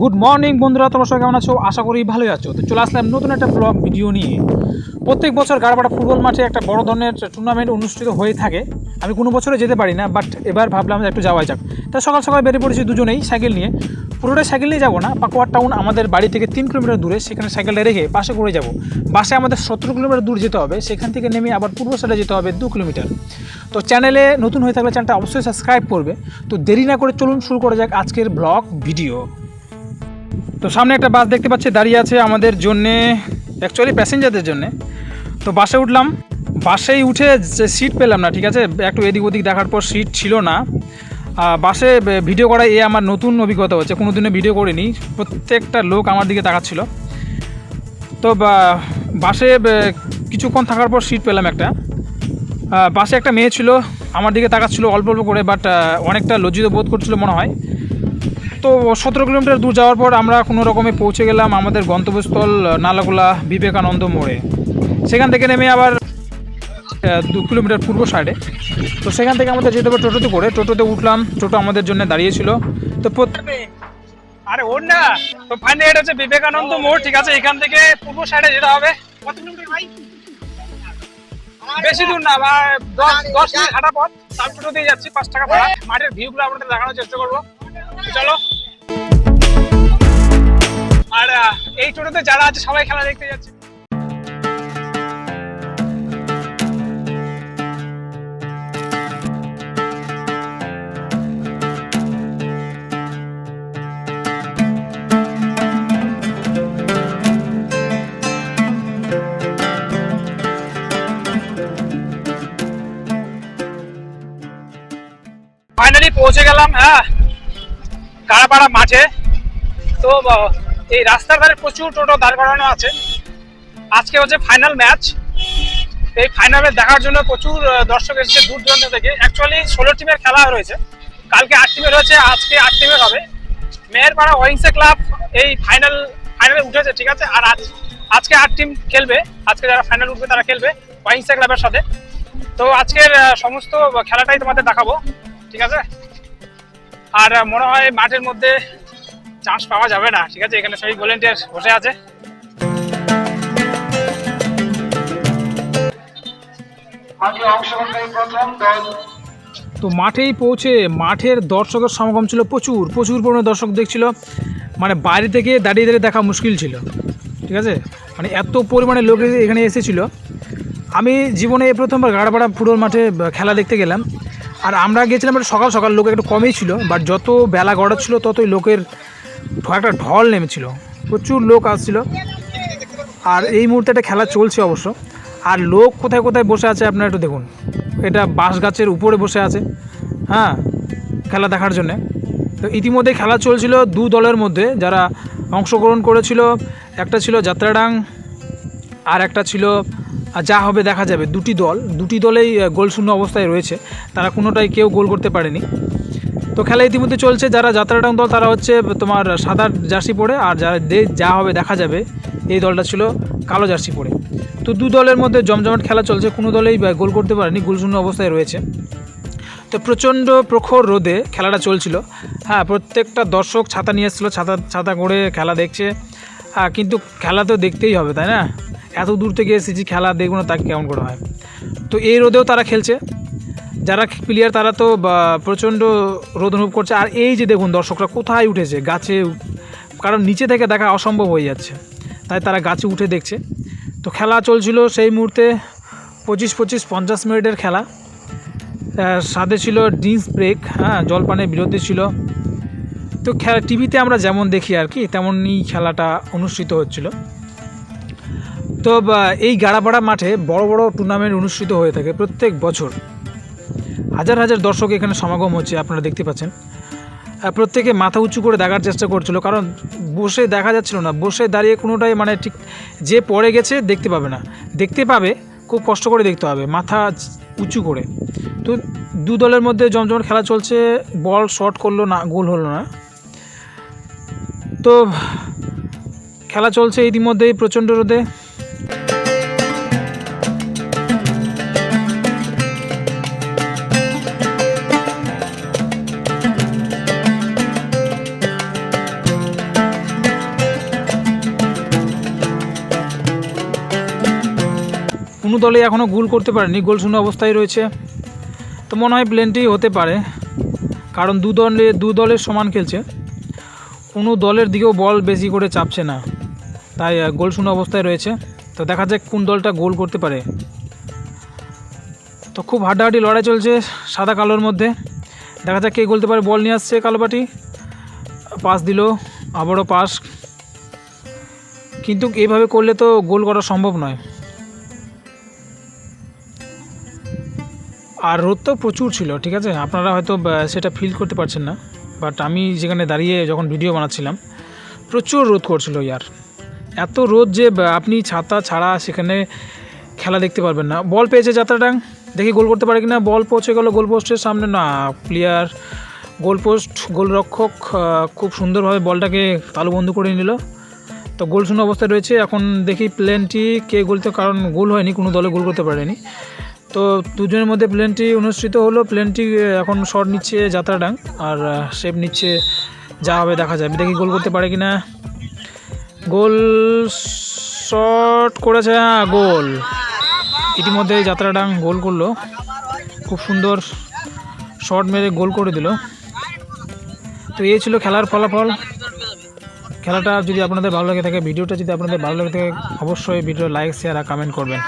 Good morning বন্ধুরা, তোমার সবাই কেমন আছো? আশা করি ভালোই আছো। তো চলে আসলাম নতুন একটা ব্লগ ভিডিও নিয়ে। প্রত্যেক বছর গাড়াপাড়া ফুটবল মাঠে একটা বড় ধরনের টুর্নামেন্ট অনুষ্ঠিত হয়ে থাকে। আমি কোনো বছরে যেতে পারি না বাট এবার ভাবলাম একটু যাওয়া যাক। তা সকাল সকাল বেরিয়ে পড়েছি দুজনেই সাইকেল নিয়ে। পুরোটাই সাইকেল নিয়ে যাব না পাকুয়ার টাউন আমাদের বাড়ি থেকে তিন কিলোমিটার দূরে, সেখানে সাইকেলটা রেখে বাসে করে যাব। বাসে আমাদের সতেরো কিলোমিটার দূর যেতে হবে, সেখান থেকে নেমে আবার পূর্ব সাইডে যেতে হবে দু কিলোমিটার। তো চ্যানেলে নতুন হয়ে থাকলে চ্যানেলটা অবশ্যই সাবস্ক্রাইব করবে। তো দেরি না করে চলুন শুরু করা যাক আজকের ব্লগ ভিডিও। তো সামনে একটা বাস দেখতে পাচ্ছি, দাঁড়িয়ে আছে আমাদের জন্যে অ্যাকচুয়ালি প্যাসেঞ্জারদের জন্যে। তো বাসে উঠলাম, বাসেই উঠে যে সিট পেলাম না, ঠিক আছে? একটু এদিক ওদিক দেখার পর সিট ছিল না। বাসে ভিডিও করা এ আমার নতুন অভিজ্ঞতা হচ্ছে কোনো দিনে ভিডিও করিনি, প্রত্যেকটা লোক আমার দিকে তাকাচ্ছিল। তো বাসে কিছুক্ষণ থাকার পর সিট পেলাম একটা। বাসে একটা মেয়ে ছিল, আমার দিকে তাকাচ্ছিল অল্প অল্প করে বাট অনেকটা লজ্জিত বোধ করছিল মনে হয়। তো সতেরো কিলোমিটার দূর যাওয়ার পর আমরা কোনো রকমে পৌঁছে গেলাম আমাদের গন্তব্যস্থল, নালাগোলা বিবেকানন্দ মোড়ে। সেখান থেকে নেমে আবার দু কিলোমিটার পূর্ব সাইডে তো সেখান থেকে আমাদের যেতে হবে টোটোতে করে। টোটোতে উঠলাম, টোটো আমাদের জন্য দাঁড়িয়েছিল। তো আরে ওর না। তো ফাইনালি এটা হচ্ছে বিবেকানন্দ মোড়, ঠিক আছে? এখান থেকে পূর্ব সাইডে যেতে হবে। কত কিলোমিটার? ভাই বেশি দূর না বা দশ দশ মিনিট হাঁটা পথ আমি দিয়ে যাচ্ছি পাঁচ টাকা ভাড়া। মাঠের ভিউ গুলো আপনাদের দেখানোর চেষ্টা করব। চলো। আর এই টোটোতে যারা আছে সবাই খেলা দেখতে যাচ্ছে। পৌঁছে গেলাম হ্যাঁ? কারাপাড়া মাঠে। তো এই রাস্তার ধারে প্রচুর টোটো দাঁড় করানো আছে। আজকে হচ্ছে ফাইনাল ম্যাচ এই ফাইনাল দেখার জন্য প্রচুর দর্শক এসেছে দূর দূরান্ত থেকে। অ্যাকচুয়ালি ষোলো টিমের খেলা রয়েছে। কালকে আট টিমের হয়েছে আজকে আট টিমের হবে। মেহেরপাড়া ওয়াইন্সে ক্লাব এই ফাইনাল ফাইনালে উঠেছে, ঠিক আছে? আর আজ, আজকে আট টিম খেলবে। আজকে যারা ফাইনাল উঠবে, তারা খেলবে ওয়াইন্সে ক্লাবের সাথে। তো, আজকের সমস্ত খেলাটাই তোমাদের দেখাবো, ঠিক আছে? আর মনে হয় মাঠের মধ্যে চান্স পাওয়া যাবে না। ঠিক আছে এখানে সবই ভলেন্টিয়ার বসে আছে। তো মাঠেই পৌঁছে মাঠের দর্শকের সমাগম ছিল প্রচুর প্রচুর পরিমাণে দর্শক দেখছিল। মানে বাইরে থেকে দাঁড়িয়ে দাঁড়িয়ে দেখা মুশকিল ছিল। ঠিক আছে? মানে এত পরিমাণে লোক এসে- এখানে এসেছিল। আমি জীবনে এই প্রথমবার গাড়াপাড়া ফুটবল মাঠে খেলা দেখতে গেলাম। আর আমরা গেছিলাম একটু সকাল সকাল, লোক একটু কমই ছিল বাট যত বেলা গড়াচ্ছিল ততই লোকের একটা ঢল নেমেছিল। প্রচুর লোক আসছিল। আর এই মুহূর্তে একটা খেলা চলছে অবশ্য। আর লোক কোথায় কোথায় বসে আছে আপনারা একটু দেখুন। এটা বাঁশ গাছের উপরে বসে আছে। হ্যাঁ খেলা দেখার জন্যে। তো ইতিমধ্যে খেলা চলছিল দু দলের মধ্যে। যারা অংশগ্রহণ করেছিল, একটা ছিল যাত্রাডাং, আর একটা ছিল যা হবে দেখা যাবে, দুটি দল, দুটি দলেই গোলশূন্য অবস্থায় রয়েছে। তারা কোনোটাই কেউ গোল করতে পারেনি। তো খেলা ইতিমধ্যে চলছে, যারা যাত্রাডাং দল, তারা হচ্ছে তোমার সাদা জার্সি পরে, আর যারা যা হবে দেখা যাবে, এই দলটা ছিল কালো জার্সি পরে। তো দু দলের মধ্যে জমজমাট খেলা চলছে, কোনো দলেই গোল করতে পারেনি, গোলশূন্য অবস্থায় রয়েছে। তো প্রচণ্ড প্রখর রোদে খেলাটা চলছিল। হ্যাঁ প্রত্যেকটা দর্শক ছাতা নিয়ে এসেছিল, ছাতা ছাতা করে খেলা দেখছে। হ্যাঁ কিন্তু খেলা তো দেখতেই হবে, তাই না? এত দূর থেকে এসেছি, খেলা দেখব না, তাকে কেমন করে হয়। তো এই রোদেও তারা খেলছে। যারা প্লেয়ার তারা তো প্রচণ্ড রোদ অনুভব করছে। আর এই যে দেখুন দর্শকরা কোথায় উঠেছে, গাছে কারণ নিচে থেকে দেখা অসম্ভব হয়ে যাচ্ছে। তাই তারা গাছে উঠে দেখছে। তো খেলা চলছিল সেই মুহূর্তে পঁচিশ পঁচিশ পঞ্চাশ মিনিটের খেলা। সাথে ছিল ড্রিঙ্কস ব্রেক হ্যাঁ জলপানের বিরতি ছিল। তো খেলা, টিভিতে আমরা যেমন দেখি আর কি, তেমনই খেলাটা অনুষ্ঠিত হচ্ছিল। তো এই গাড়াপাড়া মাঠে বড় বড় টুর্নামেন্ট অনুষ্ঠিত হয়ে থাকে প্রত্যেক বছর। হাজার হাজার দর্শক এখানে সমাগম হচ্ছে, আপনারা দেখতে পাচ্ছেন। প্রত্যেকে মাথা উঁচু করে দেখার চেষ্টা করছিল, কারণ বসে দেখা যাচ্ছিল না, বসে দাঁড়িয়ে কোনোটাই মানে ঠিক যে পড়ে গেছে দেখতে পাবে না। দেখতে পাবে, খুব কষ্ট করে দেখতে হবে মাথা উঁচু করে। তো, দু দলের মধ্যে জমজমাট খেলা চলছে, বল শর্ট করল না, গোল হলো না। তো, খেলা চলছে ইতিমধ্যেই প্রচণ্ড রোদে। দলে এখনও গোল করতে পারেনি গোল শূন্য অবস্থায় রয়েছে। তো মনে হয় প্লেনটি হতে পারে, কারণ দু দলে, দু দলের সমান খেলছে। কোনো দলের দিকেও বল বেশি করে চাপছে না। তাই গোল শূন্য অবস্থায় রয়েছে। তো দেখা যাক কোন দলটা গোল করতে পারে। তো খুব হাড্ডাহাড্ডি লড়াই চলছে সাদা কালোর মধ্যে। দেখা যাক কে গোলতে পারে, বল নিয়ে আসছে কালোপাটি পাস দিল, আবারও পাস। কিন্তু এইভাবে করলে তো গোল করা সম্ভব নয়। আর রোদ তো প্রচুর ছিল, ঠিক আছে? আপনারা হয়তো সেটা ফিল করতে পারছেন না বাট আমি যেখানে দাঁড়িয়ে যখন ভিডিও বানাচ্ছিলাম, প্রচুর রোদ করছিল ইয়ার এত রোদ যে আপনি ছাতা ছাড়া সেখানে খেলা দেখতে পারবেন না। বল পেয়েছে যাত্রাটাং? দেখি গোল করতে পারে কিনা? বল পৌঁছে গেল গোল পোস্টের সামনে? না প্লেয়ার গোল পোস্ট গোলরক্ষক খুব সুন্দরভাবে বলটাকে তালুবন্ধ করে নিল। তো গোল শূন্য অবস্থায় রয়েছে। এখন দেখি প্লেনটি কে গোলতে, কারণ গোল হয়নি, কোনো দলে গোল করতে পারেনি। তো দুজনের মধ্যে প্লেনটি অনুষ্ঠিত হলো। প্লেনটি এখন শট নিচ্ছে যাত্রাডাং, আর শেপ নিচ্ছে, যা হবে দেখা যাবে দেখি গোল করতে পারে কিনা। গোল শট করেছে হ্যাঁ গোল। ইতিমধ্যে যাত্রাডাং গোল করল। খুব সুন্দর শট মেরে গোল করে দিল। তো এই ছিল খেলার ফলাফল। খেলাটা যদি আপনাদের ভালো লাগে থাকে, ভিডিওটা যদি আপনাদের ভালো লাগে থাকে, অবশ্যই ভিডিও লাইক শেয়ার আর কমেন্ট করবেন।